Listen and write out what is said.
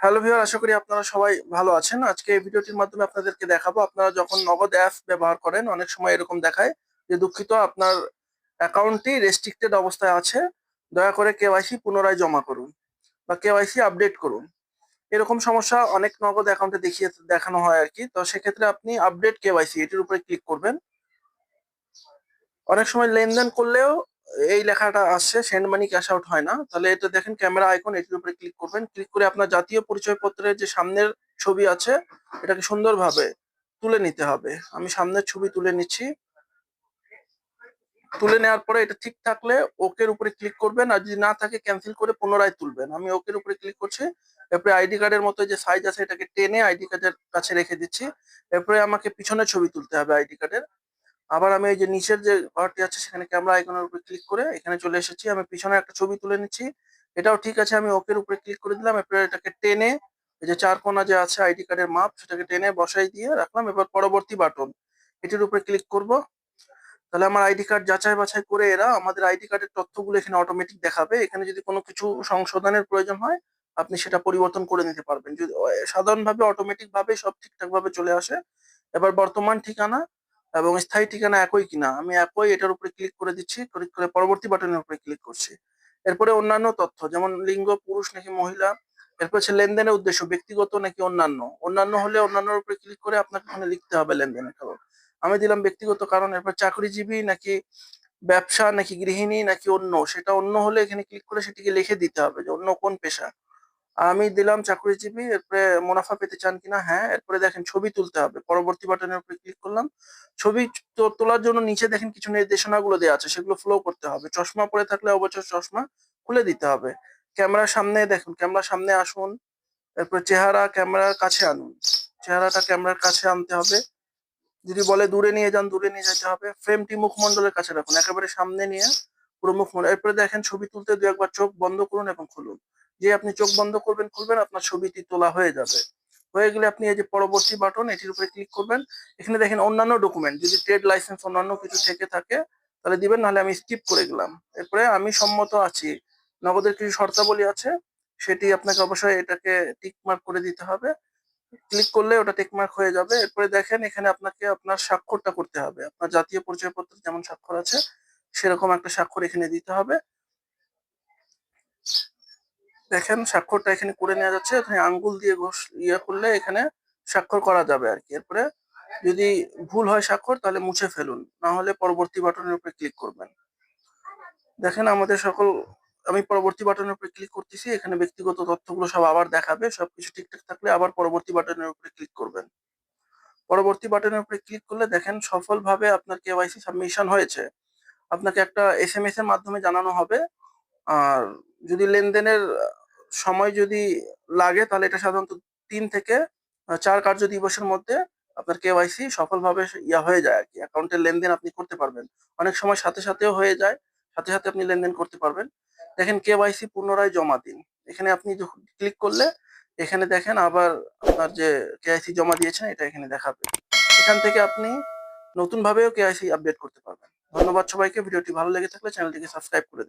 Hello viewer, আশা করি আপনারা সবাই ভালো আছেন। আজকে এই ভিডিওটির মাধ্যমে আপনাদেরকে দেখাবো, আপনারা যখন নগদ অ্যাপ ব্যবহার করেন, অনেক সময় এরকম দেখায় যে দুঃখিত, আপনার অ্যাকাউন্টটি রেস্ট্রিক্টেড অবস্থায় আছে, দয়া করে কেওয়াইসি পুনরায় জমা করুন বা কেওয়াইসি আপডেট করুন। এরকম সমস্যা অনেক নগদ অ্যাকাউন্টে দেখিয়ে দেখানো হয় আর কি। তো সেক্ষেত্রে আপনি আপডেট কেওয়াইসি এটির উপরে ক্লিক করবেন। অনেক সময় লেনদেন করলেও এই লেখাটা আসছে সেন্ড মানি ক্যাশ আউট হয় না। তাহলে এটা দেখেন ক্যামেরা আইকন এটির উপরে ক্লিক করবেন। ক্লিক করে আপনার জাতীয় পরিচয়পত্রের যে সামনের ছবি আছে, এটাকে সুন্দরভাবে তুলে নিতে হবে। আমি সামনের ছবি তুলে নিচ্ছি। তুলে নেওয়ার পরে এটা ঠিক থাকলে ওকের উপরে ক্লিক করবেন। আর যদি না থাকে ক্যান্সেল করে পুনরায় তুলবেন। আমি ওকের উপরে ক্লিক করছি। এরপরে আইডি কার্ডের মতো যে সাইজ আছে, এটাকে টেনে আইডি কার্ডের কাছে রেখে দিচ্ছি। এরপরে আমাকে পিছনের ছবি তুলতে হবে আইডি কার্ডের আবার আমি এই যে নিচের যে ঘরটি আছে, সেখানে ক্যামেরা আইকনের উপরে ক্লিক করে এখানে চলে এসেছি। আমি পিছনে একটা ছবি তুলে নিচ্ছি। এটাও ঠিক আছে, আমি ওকের উপরে ক্লিক করে দিলাম। এরপরে এটাকে টেনে এই যে চার কোনা যে আছে আইডি কার্ডের মাপ, সেটাকে টেনে বসাই দিয়ে রাখলাম। এবার পরবর্তী বাটন এটির উপরে ক্লিক করব। তাহলে আমার আইডি কার্ড যাচাই বাছাই করে এরা আমাদের আইডি কার্ডের তথ্যগুলো এখানে অটোমেটিক দেখাবে। এখানে যদি কোনো কিছু সংশোধনের প্রয়োজন হয়, আপনি সেটা পরিবর্তন করে নিতে পারবেন। যদি সাধারণভাবে অটোমেটিক ভাবে সব ঠিকঠাক ভাবে চলে আসে। এবার বর্তমান ঠিকানা এবং স্থায়ী ঠিকানা একই কিনা, আমি একই এটার উপরে ক্লিক করে দিচ্ছি ক্লিক করে পরবর্তী বাটনের উপরে ক্লিক করছি। এরপরে অন্যান্য তথ্য, যেমন লিঙ্গ, পুরুষ নাকি মহিলা, এরপর হচ্ছে লেনদেনের উদ্দেশ্য, ব্যক্তিগত নাকি অন্যান্য। অন্যান্য হলে অন্যান্যর উপরে ক্লিক করে আপনাকে ওখানে লিখতে হবে লেনদেনের কারণ আমি দিলাম ব্যক্তিগত কারণ, এরপর চাকরিজীবী নাকি ব্যবসা, নাকি গৃহিণী, নাকি অন্য, সেটা অন্য হলে এখানে ক্লিক করে সেটিকে লিখে দিতে হবে যে অন্য কোন পেশা। আমি দিলাম চাকরিজীবী, এরপরে মুনাফা পেতে চান কিনা? হ্যাঁ এরপরে দেখেন ছবি তুলতে হবে। পরবর্তী বাটনের উপরে ক্লিক করলাম। ছবি তোলার জন্য নিচে দেখেন কিছু নির্দেশনাগুলো দেওয়া আছে, সেগুলো ফলো করতে হবে। চশমা পরে থাকলে অবশ্যই চশমা খুলে দিতে হবে। ক্যামেরার সামনে দেখুন, ক্যামেরার সামনে আসুন, এরপরে চেহারা ক্যামেরার কাছে আনুন। চেহারাটা ক্যামেরার কাছে আনতে হবে। যদি বলে দূরে নিয়ে যান, দূরে নিয়ে যেতে হবে। ফ্রেমটি মুখমণ্ডলের কাছে রাখুন, একেবারে সামনে নিয়ে পুরো মুখমণ্ডল, এরপরে দেখেন ছবি তুলতে দু একবার চোখ বন্ধ করুন এবং খুলুন। যে আপনি চোখ বন্ধ করবেন, খুলবেন, আপনার ছবিটি তোলা হয়ে যাবে। হয়ে গেলে আপনি এই যে পরবর্তী বাটন এটির উপরে ক্লিক করবেন। এখানে দেখেন অন্যান্য ডকুমেন্ট যদি ট্রেড লাইসেন্স অন্যান্য কিছু থেকে থাকে, তাহলে দিবেন, নাহলে আমি স্কিপ করে গেলাম। এরপরে আমি সম্মত আছি। নগদের কিছু শর্তাবলী আছে, সেটি আপনাকে অবশ্যই এটাকে টিক মার্ক করে দিতে হবে। ক্লিক করলে ওটা টিক মার্ক হয়ে যাবে। এরপরে দেখেন, এখানে আপনাকে আপনার স্বাক্ষরটা করতে হবে। আপনার জাতীয় পরিচয়পত্র যেমন স্বাক্ষর আছে, সেরকম একটা স্বাক্ষর এখানে দিতে হবে। দেখেন স্বাক্ষরটা এখানে করে নেওয়া যাচ্ছে। আঙ্গুল দিয়ে ইয়ে করলে এখানে স্বাক্ষর করা যাবে আর কি এরপরে যদি ভুল হয় স্বাক্ষর, তাহলে মুছে ফেলুন। না হলে পরবর্তী বাটনের উপরে ক্লিক করবেন। দেখেন আমাদের সকল, আমি পরবর্তী বাটনের উপরে ক্লিক করতেছি। এখানে ব্যক্তিগত তথ্যগুলো সব আবার দেখাবে। সবকিছু ঠিকঠাক থাকলে আবার পরবর্তী বাটনের উপরে ক্লিক করবেন। পরবর্তী বাটনের উপরে ক্লিক করলে দেখেন সফলভাবে আপনার কেওয়াইসি সাবমিশন হয়েছে। আপনাকে একটা এস এম এস এর মাধ্যমে জানানো হবে। আর যদি লেনদেনের সময় যদি লাগে, তাহলে এটা সাধারণত তিন থেকে চার কার্য দিবসের মধ্যে আপনার কেওয়াইসি সফলভাবে ইয়া হয়ে যায় আর কি অ্যাকাউন্টের লেনদেন আপনি করতে পারবেন। অনেক সময় সাথে সাথেও হয়ে যায়, সাথে সাথে আপনি লেনদেন করতে পারবেন। দেখেন কেওয়াইসি পুনরায় জমা দিন। এখানে আপনি ক্লিক করলে, এখানে দেখেন আবার আপনার যে কেআইসি জমা দিয়েছেন, এটা এখানে দেখাবে। এখান থেকে আপনি নতুন ভাবেও কেআইসি আপডেট করতে পারবেন। ধন্যবাদ সবাইকে। ভিডিওটি ভালো লেগে থাকলে চ্যানেলটিকে সাবস্ক্রাইব করে